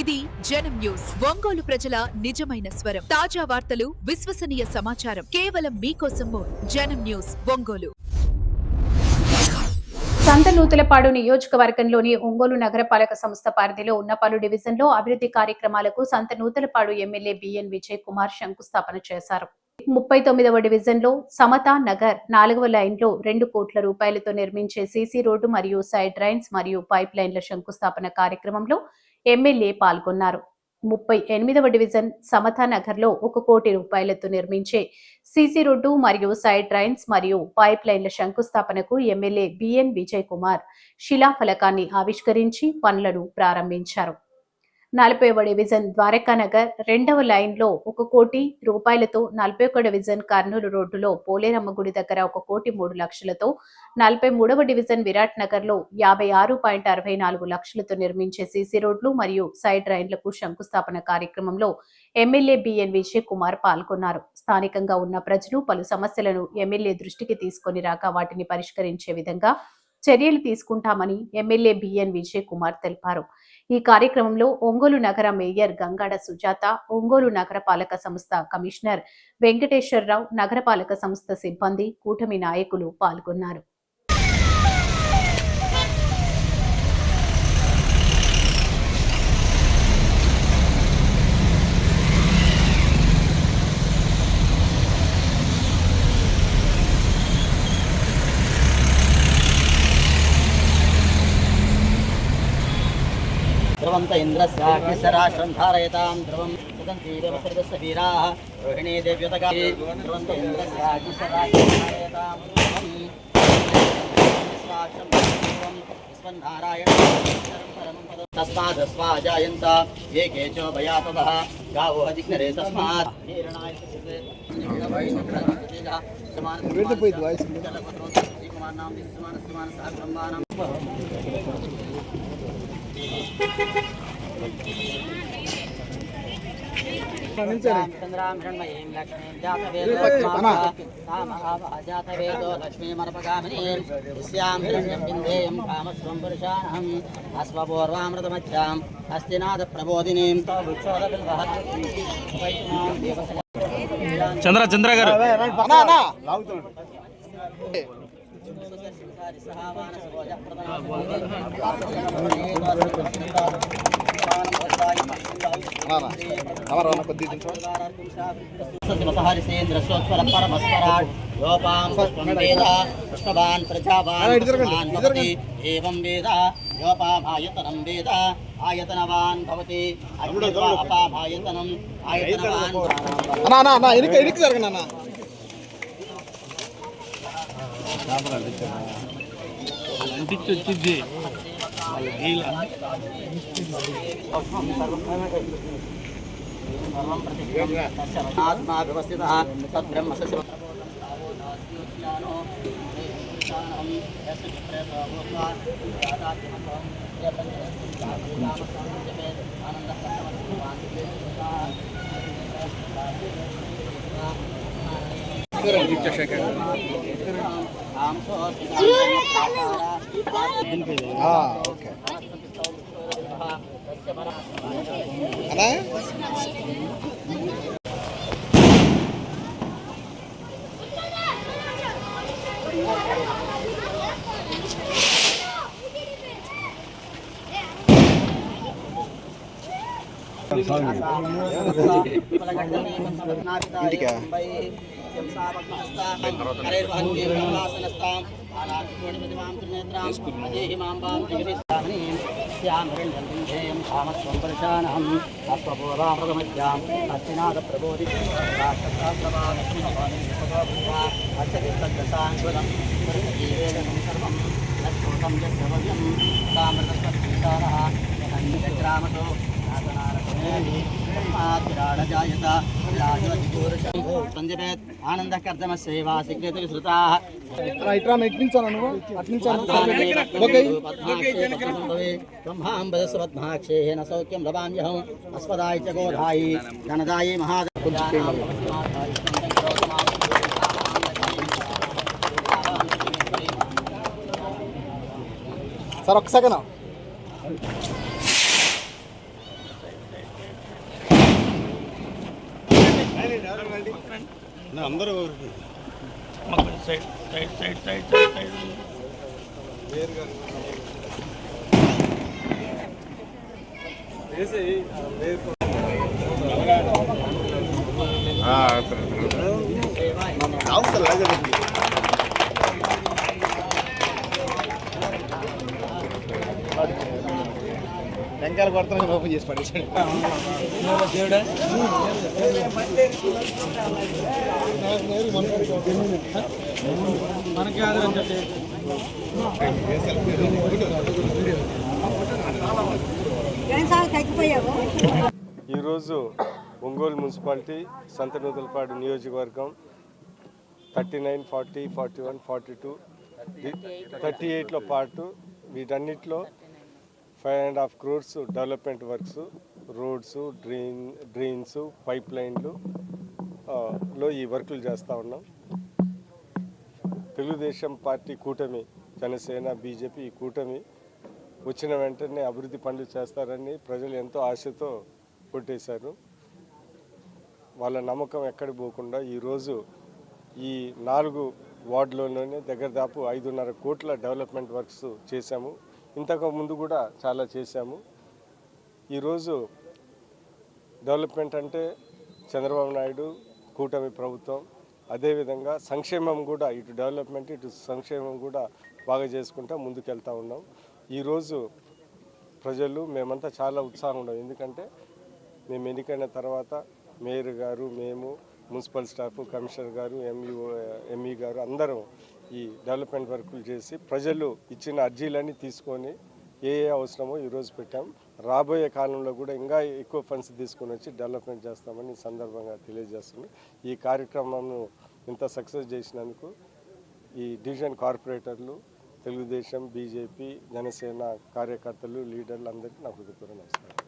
ఇది జనం న్యూస్. ఒంగోలు ప్రజల నిజమైన స్వరం. తాజా వార్తలు విశ్వసనీయ సమాచారం. కేవలం మీకోసము జనం న్యూస్ ఒంగోలు. సంతనూతలపాడు నియోజకవర్గంలోని ఒంగోలు నగరపాలక సంస్థ పరిధిలో ఉన్న పలు డివిజన్లో అభివృద్ధి కార్యక్రమాలకు సంతనూతలపాడు ఎమ్మెల్యే బిఎన్ విజయ్ కుమార్ శంకుస్థాపన చేశారు. ముప్పై తొమ్మిదవ డివిజన్లో సమతా నగర్ నాలుగవ లైన్లో రెండు కోట్ల రూపాయలతో నిర్మించే సీసీ రోడ్డు మరియు సైడ్ డ్రైన్స్ మరియు పైప్ లైన్ల శంకుస్థాపన కార్యక్రమంలో ఎమ్మెల్యే పాల్గొన్నారు. ముప్పై ఎనిమిదవ డివిజన్ సమతా నగర్లో ఒక కోటి రూపాయలతో నిర్మించే సీసీ రోడ్డు మరియు సైడ్ డ్రైన్స్ మరియు పైప్ లైన్ల శంకుస్థాపనకు ఎమ్మెల్యే బిఎన్ విజయ్ కుమార్ శిలాఫలకాన్ని ఆవిష్కరించి పనులను ప్రారంభించారు. నలభైవ డివిజన్ ద్వారకానగర్ రెండవ లైన్లో ఒక కోటి రూపాయలతో నలభై ఒక డివిజన్ కర్నూలు రోడ్డులో పోలేరమ్మ గుడి దగ్గర ఒక కోటి మూడు లక్షలతో నలభై మూడవ డివిజన్ విరాట్ నగర్లో యాభై ఆరు పాయింట్ అరవై నాలుగు లక్షలతో నిర్మించే సీసీ రోడ్లు మరియు సైడ్ రైన్లకు శంకుస్థాపన కార్యక్రమంలో ఎమ్మెల్యే బిఎన్ విజయ్ కుమార్ పాల్గొన్నారు. స్థానికంగా ఉన్న ప్రజలు పలు సమస్యలను ఎమ్మెల్యే దృష్టికి తీసుకొని రాక వాటిని పరిష్కరించే విధంగా చర్యలు తీసుకుంటామని ఎమ్మెల్యే బిఎన్ విజయ్ కుమార్ తెలిపారు. ఈ కార్యక్రమంలో ఒంగోలు నగర మేయర్ గంగాడ సుజాత ఒంగోలు నగరపాలక సంస్థ కమిషనర్ వెంకటేశ్వరరావు నగరపాలక సంస్థ సిబ్బంది కూటమి నాయకులు పాల్గొన్నారు. ధ్రువం త ఇంద్రస్యాగ్నిశరాశ్రం ధారయతాం ధ్రువం సుగంధీరవసరిదస్య వీరాः రోహిణీ దేవ్యుతగా ధ్రువం త ఇంద్రస్యాగ్నిశరాశ్రం ధారయతాం ధ్రువం విశ్వాక్షం ధ్రువం విశ్వన్నారాయణ తస్మాద్ స్వాజాయంత ఏ కేచో భయాతదః గావో అజిగ్నరే జాతవేదో లక్ష్మీమర్పగామినీం విశ్యాం హిరణ్యం బిందేయం కామస్వం పురుషాణం అశ్వపూర్వామృతమధ్యాం హస్తినాథ ప్రబోధినీం చంద్ర చంద్ర గారు సత్యమతహరిసేంద్రస్వర పరమస్వరాట్ ప్రజావాన్ పుష్పవాన్ వేద యోపామాయతనం వేద ఆయతనవాన్ భవతి అపామాయతనం ఆయతనవాన్ ఎనికి आत्मा व्यवस्थितः तद्ब्रह्मस्य आनन्दः వ్యవస్థిత తద్బ్రహ్మ సశివ ఆ, ఓకే అన్నా ఇంటికా? అస్తినాథ ప్రబోధి సర్వం లక్ష్మం యజ్ఞవయం తామృతస్వీకారः గ్రామతో ఆనంద కర్దమస్యైవా శీఘ్రత విశ్రుతాः అన్నా ఇట్రా నువ్వు బ్రహ్మాంబదస్సు పద్మాక్షేన సౌఖ్యం లభామ్యహం అస్మదాయ చ గోధాయి ధనదాయి మహాద సార్ ఒక్క అందరూ side side side side side side అవసరం లేదు వెంకాయలు కొడతాను ఓపెన్ చేసి పడేసాడు ఈరోజు ఒంగోలు మున్సిపాలిటీ సంతనూతలపాడు నియోజకవర్గం thirty nine forty forty one forty two thirty ఎయిట్లో పాటు వీటన్నిటిలో five and half crores development works roads drain drains pipe లైన్లు లో ఈ వర్కులు చేస్తూ ఉన్నాం. తెలుగుదేశం పార్టీ కూటమి జనసేన బీజేపీ ఈ కూటమి వచ్చిన వెంటనే అభివృద్ధి పనులు చేస్తారని ప్రజలు ఎంతో ఆశతో కొట్టేశారు. వాళ్ళ నమ్మకం ఎక్కడ పోకుండా ఈరోజు ఈ నాలుగు వార్డులోనే దగ్గర దాపు ఐదున్నర కోట్ల డెవలప్మెంట్ వర్క్స్ చేశాము. ఇంతకు ముందు కూడా చాలా చేశాము. ఈరోజు డెవలప్మెంట్ అంటే చంద్రబాబు నాయుడు కూటమి ప్రభుత్వం అదేవిధంగా సంక్షేమం కూడా ఇటు డెవలప్మెంట్ ఇటు సంక్షేమం కూడా బాగా చేసుకుంటా ముందుకెళ్తా ఉన్నాం. ఈరోజు ప్రజలు మేమంతా చాలా ఉత్సాహం ఉన్నాం. ఎందుకంటే మేము ఎన్నికైన తర్వాత మేయర్ గారు మేము మున్సిపల్ స్టాఫ్ కమిషనర్ గారు ఎంఈఓ ఎంఈ గారు అందరం ఈ డెవలప్మెంట్ వర్కులు చేసి ప్రజలు ఇచ్చిన అర్జీలన్నీ తీసుకొని ఏ ఏ అవసరమో ఈరోజు పెట్టాం. రాబోయే కాలంలో కూడా ఇంకా ఎక్కువ ఫండ్స్ తీసుకొని వచ్చి డెవలప్మెంట్ చేస్తామని ఈ సందర్భంగా తెలియజేస్తుంది. ఈ కార్యక్రమంను ఇంత సక్సెస్ చేసినందుకు ఈ డివిజన్ కార్పొరేటర్లు తెలుగుదేశం బీజేపీ జనసేన కార్యకర్తలు లీడర్లు అందరికీ నా హృదయపూర్వ నమస్కారం